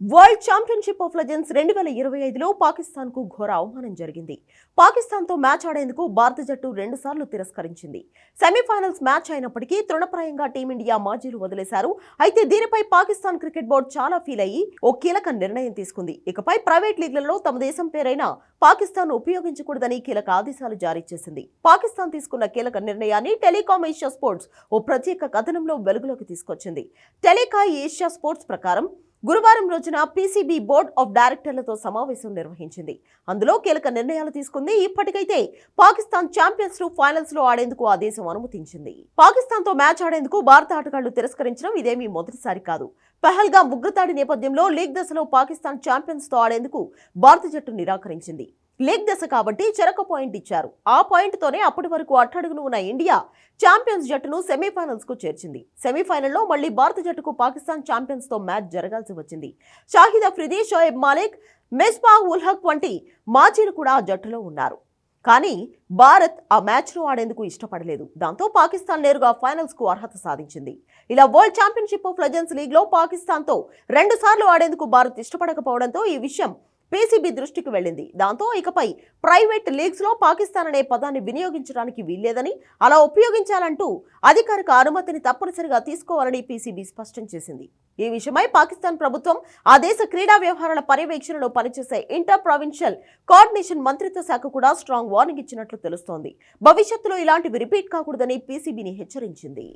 World championship of legends రెండు వేల ఇరవై ఐదులో పాకిస్తాన్కు ఘోర అవమానం జరిగింది. పాకిస్తాన్తో మ్యాచ్ ఆడేందుకు భారత జట్టు రెండుసార్లు తిరస్కరించింది. సెమీఫైనల్స్ మ్యాచ్ అయినప్పటికీ తృణప్రాయంగా టీమిండియా మాజీలు వదిలేశారు. అయితే దీనిపై పాకిస్తాన్ క్రికెట్ బోర్డు చాలా ఫీల్ అయ్యి ఓ కీలక నిర్ణయం తీసుకుంది. ఇకపై ప్రైవేట్ లీగ్లలో తమ దేశం పేరైన పాకిస్తాన్ ఉపయోగించకూడదని కీలక ఆదేశాలు జారీ చేసింది. పాకిస్తాన్ తీసుకున్న కీలక నిర్ణయాన్ని టెలికాం ఏషియా స్పోర్ట్స్ ఓ ప్రత్యేక కథనంలో వెలుగులోకి తీసుకొచ్చింది. టెలికా ఏషియా స్పోర్ట్స్ ప్రకారం గురువారం రోజున పీసీబీ బోర్డ్ ఆఫ్ డైరెక్టర్లతో సమావేశం నిర్వహించింది. అందులో కీలక నిర్ణయాలు తీసుకుంది. ఇప్పటికైతే పాకిస్తాన్ ఛాంపియన్స్ ఫైనల్స్లో ఆడేందుకు ఆ దేశం అనుమతించింది. పాకిస్తాన్తో మ్యాచ్ ఆడేందుకు భారత ఆటగాళ్ళు తిరస్కరించడం ఇదేమీ మొదటిసారి కాదు. పహల్గా ఉగ్రదాడి నేపథ్యంలో లీగ్ దశలో పాకిస్తాన్ ఛాంపియన్స్తో ఆడేందుకు భారత జట్టు నిరాకరించింది. లీగ్ దశ కాబట్టి చెరక పాయింట్ ఇచ్చారు. ఆ పాయింట్తోనే అప్పటి వరకు అట్టడుగును ఉన్న ఇండియా ఛాంపియన్స్ జట్టును సెమీఫైనల్స్కు చేర్చింది. సెమీఫైనల్లో మళ్ళీ భారత జట్టుకు పాకిస్తాన్ ఛాంపియన్స్తో మ్యాచ్ జరగాల్సి వచ్చింది. షాహిద్ అఫ్రిది షోయబ్ మాలిక్ మెస్బా ఉల్ హక్ వంటి మాజీలు కూడా ఆ జట్టులో ఉన్నారు. కానీ భారత్ ఆ మ్యాచ్ను ఆడేందుకు ఇష్టపడలేదు. దాంతో పాకిస్తాన్ నేరుగా ఫైనల్స్కు అర్హత సాధించింది. ఇలా వరల్డ్ ఛాంపియన్షిప్ ఆఫ్ లెజెండ్స్ లీగ్లో పాకిస్తాన్తో రెండుసార్లు ఆడేందుకు భారత్ ఇష్టపడకపోవడంతో ఈ విషయం పీసీబీ దృష్టికి వెళ్ళింది. దాంతో ఇకపై ప్రైవేట్ లీగ్స్లో పాకిస్తాన్ అనే పదాన్ని వినియోగించడానికి వీల్లేదని అలా ఉపయోగించాలంటూ అధికారిక అనుమతిని తప్పనిసరిగా తీసుకోవాలని పీసీబీ స్పష్టం చేసింది. ఈ విషయమై పాకిస్తాన్ ప్రభుత్వం ఆ దేశ క్రీడా వ్యవహారాల పర్యవేక్షణలో పనిచేసే ఇంటర్ ప్రావిన్షియల్ కోఆర్డినేషన్ మంత్రిత్వ శాఖ కూడా స్ట్రాంగ్ వార్నింగ్ ఇచ్చినట్లు తెలుస్తోంది. భవిష్యత్తులో ఇలాంటివి రిపీట్ కాకూడదని పీసీబీని హెచ్చరించింది.